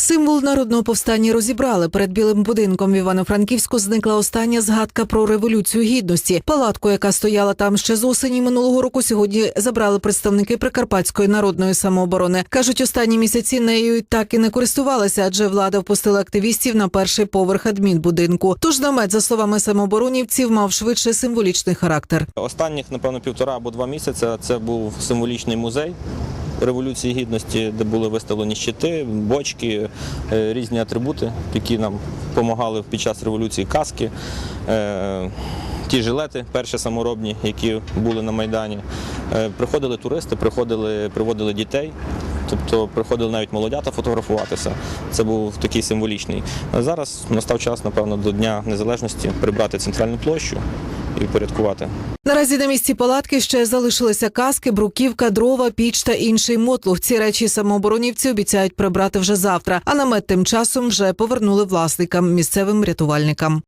Символ народного повстання розібрали. Перед білим будинком в Івано-Франківську зникла остання згадка про революцію гідності. Палатку, яка стояла там ще з осені минулого року, сьогодні забрали представники Прикарпатської народної самооборони. кажуть, останні місяці нею так і не користувалися, адже влада впустила активістів на перший поверх адмінбудинку. Тож намет, за словами самооборонівців, мав швидше символічний характер. Останніх, напевно, півтора або два місяці це був символічний музей Революції Гідності, де були виставлені щити, бочки, е, різні атрибути, які нам допомагали під час революції каски. е, Ті жилети, перші саморобні, які були на Майдані. Е, Приходили туристи, приходили, приводили дітей. Тобто приходили навіть молодята фотографуватися. Це був такий символічний. А зараз настав час, напевно, до Дня Незалежності прибрати центральну площу і впорядкувати. Наразі на місці палатки ще залишилися каски, бруківка, дрова, піч та інший мотлух. Ці речі самооборонівці обіцяють прибрати вже завтра. А намет тим часом вже повернули власникам місцевим рятувальникам.